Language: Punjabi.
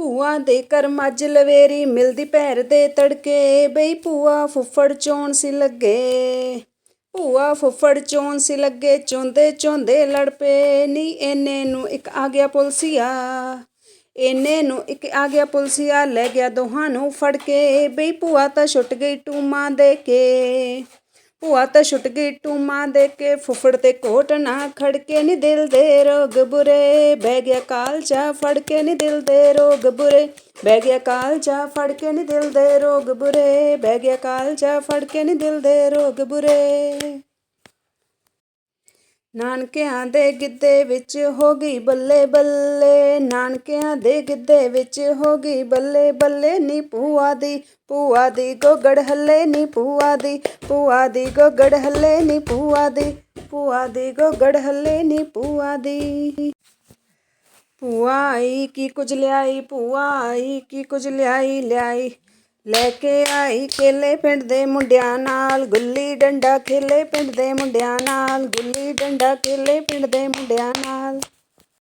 ਭੂਆ ਦੇ ਘਰ ਮੱਝ ਲਵੇਰੀ, ਮਿਲਦੀ ਭੈਰ ਦੇ ਤੜਕੇ। ਬਈ ਭੂਆ ਫੁੱਫੜ ਚੋਣ ਸੀ ਲੱਗੇ। ਭੂਆ ਫੁੱਫੜ ਚੋਣ ਸੀ ਲੱਗੇ, ਚੋਂਦੇ ਚੋਂਦੇ ਲੜ ਪਏ। ਨੀ ਇਹਨੇ ਨੂੰ ਇੱਕ ਆ ਗਿਆ ਪੁਲਸੀਆ। ਇਹਨੇ ਨੂੰ ਇੱਕ ਆ ਗਿਆ ਪੁਲਸੀਆ, ਲੈ ਗਿਆ ਦੋਹਾਂ ਨੂੰ ਫੜ ਕੇ। ਬਈ ਭੂਆ ਤਾਂ ਛੁੱਟ ਗਈ ਟੂਮਾਂ ਦੇ ਕੇ। ਭੂਆ ਤਾਂ ਛੁੱਟ ਗਈ ਟੂਮਾਂ ਦੇ ਕੇ, ਫੁੱਫੜ ਤੇ ਕੋਟ ਨਾ ਖੜਕੇ ਨੀ ਦਿਲ ਦੇ ਰੋਗ ਬੁਰੇ। ਬਹਿ ਗਿਆ ਕਾਲਜਾ ਫੜ ਕੇ ਨੀ ਦਿਲ ਦੇ ਰੋਗ ਬੁਰੇ। ਬਹਿ ਗਿਆ ਕਾਲਜਾ ਫੜ ਕੇ ਨੀ ਦਿਲ ਦੇ ਰੋਗ ਬੁਰੇ। ਬਹਿ ਗਿਆ ਕਾਲਜਾ ਫੜ ਕੇ ਨੀ ਦਿਲ ਦੇ ਰੋਗ ਬੁਰੇ। ਨਾਨਕਿਆਂ ਦੇ ਗਿੱਧੇ ਵਿੱਚ ਹੋ ਗਈ ਬੱਲੇ ਬੱਲੇ, ਨਾਨਕਿਆਂ ਦੇ ਗਿੱਧੇ ਵਿੱਚ ਹੋ ਗਈ ਬੱਲੇ ਬੱਲੇ, ਨੀ ਭੂਆ ਦੀ ਭੂਆ ਦੀ ਗੋਗੜ ਹੱਲੇ, ਨੀ ਭੂਆ ਦੀ ਭੂਆ ਦੀ ਗੋਗੜ ਹੱਲੇ, ਨੀ ਭੂਆ ਦੀ ਭੂਆ ਦੀ ਗੋਗੜ ਹੱਲੇ, ਨੀ ਭੂਆ ਦੀ। ਭੂਆ ਆਈ, ਕੀ ਕੁਝ ਲਿਆਈ, ਭੂਆ ਆਈ, ਕੀ ਕੁਝ ਲਿਆਈ ਲਿਆਈ। ਲੈ ਕੇ ਆਈ ਕੇਲੇ ਪਿੰਡ ਦੇ ਮੁੰਡਿਆਂ ਨਾਲ, ਗੁੱਲੀ ਡੰਡਾ ਖੇਲੇ ਪਿੰਡ ਦੇ ਮੁੰਡਿਆਂ ਨਾਲ, ਗੁੱਲੀ ਡੰਡਾ ਖੇਲੇ ਪਿੰਡ ਦੇ ਮੁੰਡਿਆਂ ਨਾਲ।